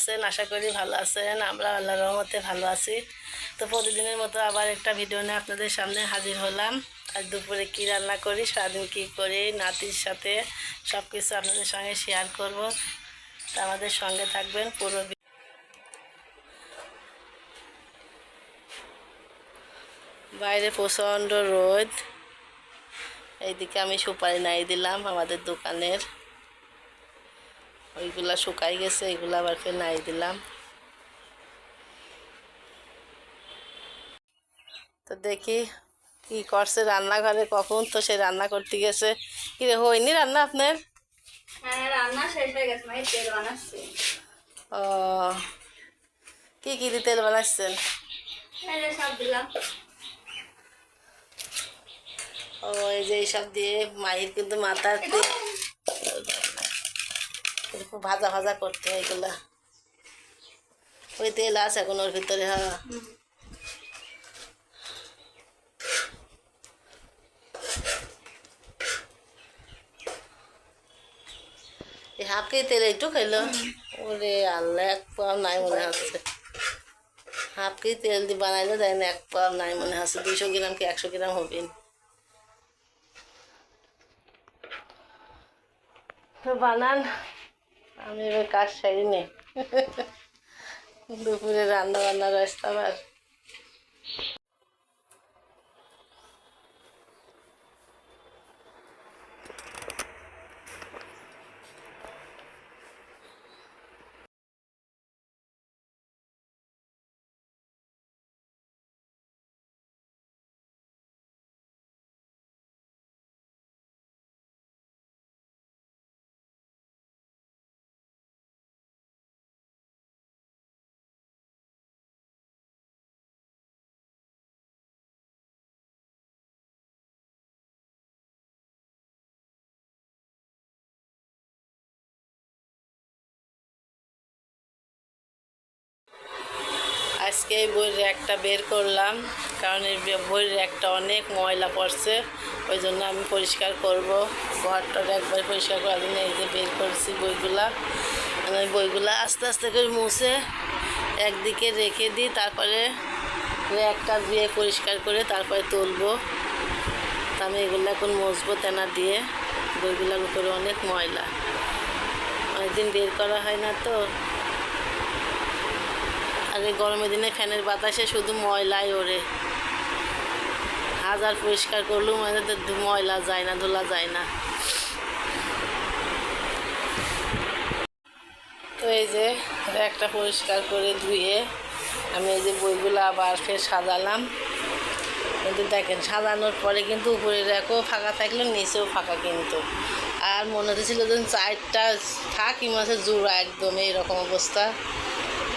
আছেন, আশা করি ভালো আছেন। আমরা আল্লাহ রহমতে ভালো আছি। তো প্রতিদিনের মতো আবার একটা ভিডিও নিয়ে আপনাদের সামনে হাজির হলাম। আর দুপুরে কী রান্না করি, সারাদিন কী করি, নাতির সাথে সব কিছু আপনাদের সঙ্গে শেয়ার করব। তা আমাদের সঙ্গে থাকবেন পুরো বাইরে প্রচণ্ড রোদ। এইদিকে আমি সুপারি নাই দিলাম আমাদের দোকানের। ওইগুলা শুকাই গেছে এগুলো আবার ফের নাই দিলাম। তো দেখি কি করছে রান্নাঘরে কখন তো সে রান্না করতে গেছে। কি রে হয়নি রান্না আপনার? হ্যাঁ রান্না শেষ হয়ে গেছে মানে তেল বানাচ্ছি। ও কি কি দিয়ে তেল বানাচ্ছেন? সব দিলাম। ও এই যে এইসব দিয়ে মায়ের কিন্তু মাথার তেল এরকম ভাজা ভাজা করতে হয় এগুলা। ওই তেল আছে এখন ওর ভিতরে হ্যাঁ। হাফ কেজি একটু খাইলো? ওরে আল্লাহ, এক পাও নাই মনে হচ্ছে। হাফ তেল দিয়ে বানাইলে তাই না এক পাও নাই মনে হচ্ছে। দুশো গ্রাম কি একশো গ্রাম হবে? বানান। আমি এবার কাজ সারি নেই দুপুরে রান্না বান্না আবার আজকে এই বইয়ের র্যাকটা বের করলাম, কারণ এই বইয়ের র্যাকটা অনেক ময়লা পড়ছে, ওই জন্য আমি পরিষ্কার করব। ঘরটা একবার পরিষ্কার করার জন্য এই যে বের করছি বইগুলা। আমি বইগুলা আস্তে আস্তে করে মুছে একদিকে রেখে দিই, তারপরে র্যাকটা দিয়ে পরিষ্কার করে তারপরে তুলবো। আমি এগুলো এখন মুছবো তেনা দিয়ে, বইগুলোর উপরে অনেক ময়লা। অনেকদিন বের করা হয় না তো। আর এই গরমের দিনে ফ্যানের বাতাসে শুধু ময়লাই ওড়ে। হাজার পরিষ্কার করলেও মানে ময়লা যায় না, ধুলা যায় না। তো এই যে একটা পরিষ্কার করে ধুয়ে আমি এই যে বইগুলো আবার ফের সাজালাম। কিন্তু দেখেন, সাজানোর পরে কিন্তু উপরে রেখো ফাঁকা থাকলে নিচেও ফাঁকা কিন্তু। আর মনে হচ্ছিল যে চারটা থাকি মাসে জোড়া একদম, এইরকম অবস্থা।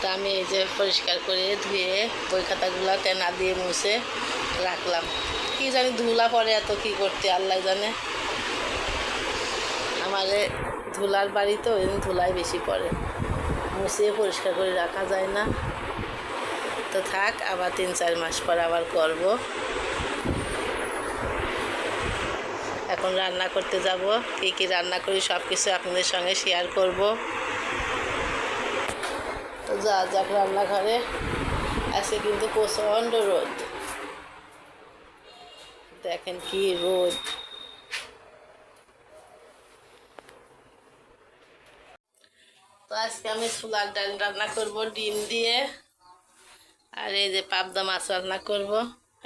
তা আমি এই যে পরিষ্কার করে ধুয়ে বই খাতাগুলো টেনা দিয়ে মুছে রাখলাম। কি জানি ধুলা পরে এত কি করতে, আল্লাহ জানে। আমারে ধুলার বাড়ি তো ওই ধুলাই বেশি পড়ে মুছিয়ে পরিষ্কার করে রাখা যায় না। তো থাক, আবার তিন চার মাস পর আবার করব। এখন রান্না করতে যাব। কী কী রান্না করি সব কিছু আপনাদের সঙ্গে শেয়ার করব। যা যাক রান্নাঘরে আজকে কিন্তু প্রচণ্ড রোদ। দেখেন কি রোদ। তো আজকে আমি ছোলার ডাল রান্না করব, ডিম দিয়ে। আর এই যে পাবদা মাছ রান্না করব,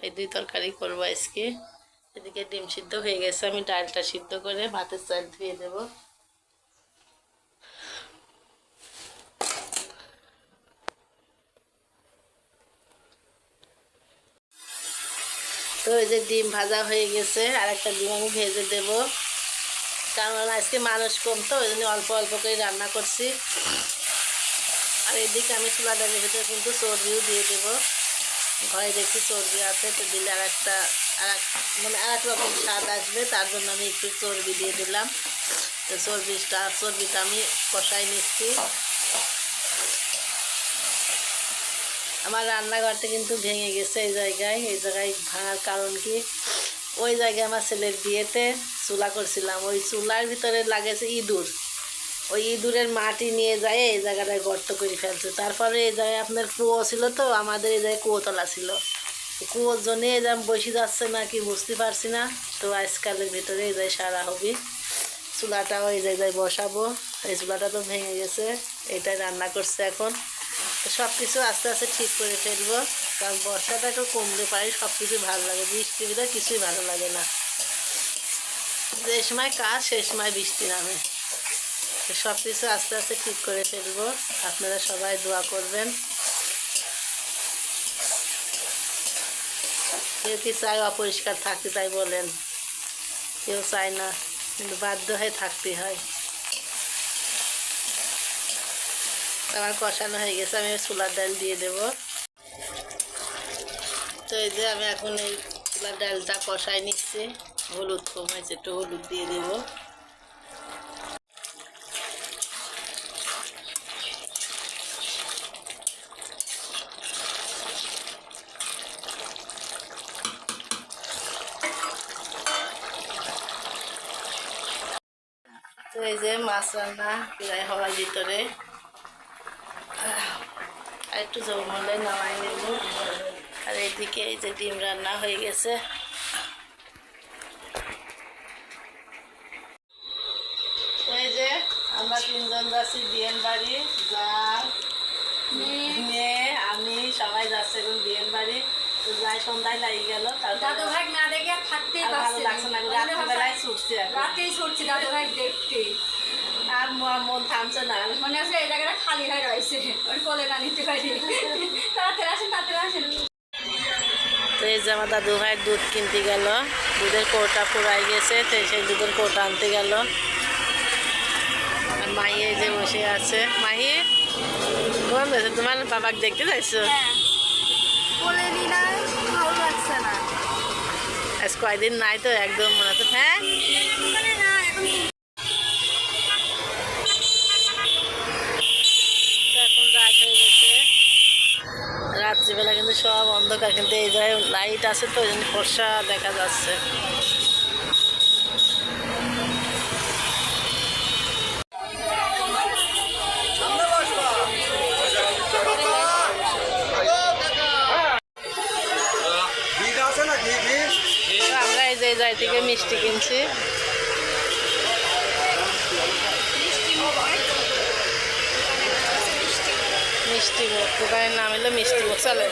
এই দুই তরকারি করব আজকে। এদিকে ডিম সিদ্ধ হয়ে গেছে, আমি ডালটা সিদ্ধ করে ভাতের চাল ধুয়ে দেবো। তো এই যে ডিম ভাজা হয়ে গেছে আর একটা ডিম আমি ভেজে দেব। কারণ আজকে মানুষ কম তো, ওই জন্য অল্প অল্প করে রান্না করছি। আর এদিকে আমি চুলা ডালের ভিতরে কিন্তু চর্বিও দিয়ে দেব। ঘরে দেখছি চর্বি আছে, তো দিলে আর একটা আর এক মানে আর এক রকম স্বাদ আসবে, তার জন্য আমি একটু চর্বি দিয়ে দিলাম। তো চর্বিটা চর্বিটা আমি কষাই নিচ্ছি। আমার রান্নাঘরটা কিন্তু ভেঙে গেছে এই জায়গায় এই জায়গায় ভাঙার কারণ কি? ওই জায়গায় আমার ছেলের বিয়েতে চুলা করছিলাম। ওই চুলার ভিতরে লাগেছে ইঁদুর। ওই ইঁদুরের মাটি নিয়ে যায় এই জায়গাটায় গর্ত করে ফেলছে। তারপরে এই জায়গায় আপনার কুয়ো ছিল তো, আমাদের এই জায়গায় কুয়োতলা ছিল। কুয়োর জন্য এই যে বসে যাচ্ছে না কি বুঝতে পারছি না। তো আজকালের ভিতরে এই জায়গায় সারা হবি। চুলাটাও এই জায়গায় বসাবো। এই চুলাটা তো ভেঙে গেছে। এটাই রান্না করছে এখন। সব কিছু আস্তে আস্তে ঠিক করে ফেলব। কারণ বর্ষাটা একটু কমলে পারি সব কিছু ভালো লাগে। বৃষ্টির ভিতরে কিছুই ভালো লাগে না। যে সময় কাজ, সেই সময় বৃষ্টি নামে। তো সব কিছু আস্তে আস্তে ঠিক করে ফেলব। আপনারা সবাই দোয়া করবেন। কেউ কি চায় অপরিষ্কার থাকতে তাই বলেন। কেউ চায় না, কিন্তু বাধ্য হয়ে থাকতে হয়। আমার কষানো হয়ে গেছে, আমি চুলার ডাল দিয়ে দেব। তো এই যে আমি এখন এই চুলার ডালটা কষাই নিচ্ছি। হলুদ কম হয়েছে, একটু হলুদ দিয়ে দেবো। এই যে মাছ রান্না প্রায় হওয়ার ভিতরে। একটু জল হলে নামাই নেব। আর এইদিকে এই যে ডিম রান্না হয়ে গেছে। এই যে আমরা তিনজন যাচ্ছি বিয়েন বাড়ি যা মেয়ে আমি সবাই যাচ্ছে এখন বিয়েন বাড়ি। তো যাই সন্ধ্যায় লাগি গেল দাদু ভাই না দেখে আর থাকতেই ভালো পারছি লাগছে না রাত্রিবেলায় ছুটছি রাতেই ছুটছি দাদু ভাই দেখতে আর মন থামছে না। মনে আছে এই জায়গাটা খালি হয়ে রয়েছে। ওর কোলে না নিতে পারি। তাড়াতাড়ি আসেন তাড়াতাড়ি আসেন। তো এই যে আমার দাদু ভাইয়ের দুধ কিনতে গেল। দুধের কৌটা ফুরাই গেছে তো সেই দুধের কৌটা আনতে গেল। আর মাই এই যে বসে আছে। মাহি হয়েছে? তোমার বাবাকে দেখতে যাইছো? হ্যাঁ। আজ কয়দিন নাই তো একদম মনে হচ্ছে হ্যাঁ মানে না এখন তো এখন রাত হয়ে গেছে রাত্রিবেলা কিন্তু সব অন্ধকার কিন্তু এই জায়গায় লাইট আছে তো ওই জন্য ফর্সা দেখা যাচ্ছে। আমরা এই যে জায়গা থেকে মিষ্টি কিনছি। মিষ্টি মুখ দোকানের নাম হলো মিষ্টি মুখ চলে।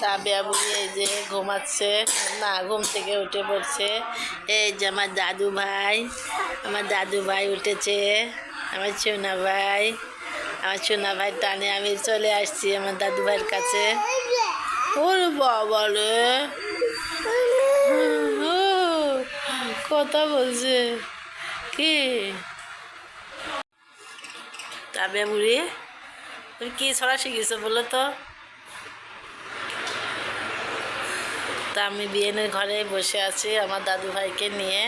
তা বেবুনি এই যে ঘুমাচ্ছে, না, ঘুম থেকে উঠে পড়ছে। এই যে আমার দাদু ভাই, আমার দাদু ভাই উঠেছে, আমার চুনা ভাই, আমার চুনা ভাই টানে আমি চলে আসছি আমার দাদু ভাইয়ের কাছে। ওর বাবা রে। কথা বলছে। কি? তা বেবুড়ি তুমি কি ছড়া শিখেছো বলো তো? তা আমি বিয়েনের ঘরে বসে আছি আমার দাদু ভাইকে নিয়ে।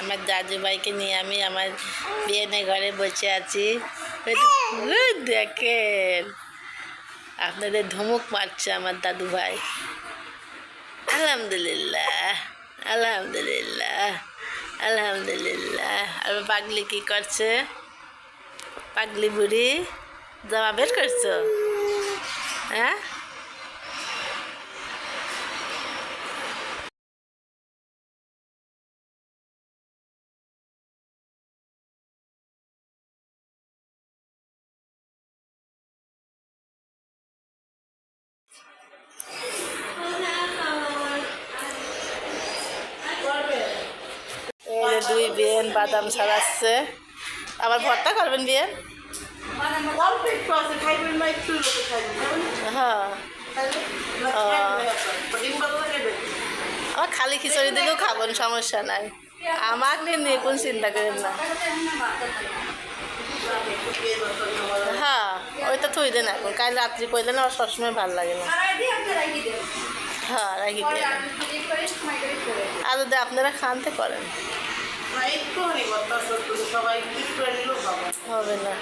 আমার দাদু ভাইকে নিয়ে আমি আমার বিয়েনের ঘরে বসে আছি। দেখেন, আপনাদের ধমক মারছে আমার দাদু ভাই আলহামদুলিল্লাহ আলহামদুলিল্লাহ আলহামদুলিল্লাহ। আর পাগলি কি করছে? পাগলি বুড়ি জামা বের করছ? হ্যাঁ? দুই বেন বাদাম ছাড়াচ্ছে। আবার ভর্তা করবেন খাইবেন হ্যাঁ। আমার খালি খিচুড়ি দিলেও খাবেন, সমস্যা নাই। আমাকে নিয়ে কোন চিন্তা করেন না। হ্যাঁ ওইটা থই দেন এখন। কাল রাত্রি কইলে না আমার সবসময় ভালো লাগে না। দিয়ে হ্যাঁ রাখি দিয়ে আর যদি আপনারা খানতে করেন। একটু হানি বাতাস সবাই একটু নিলেও হবে না।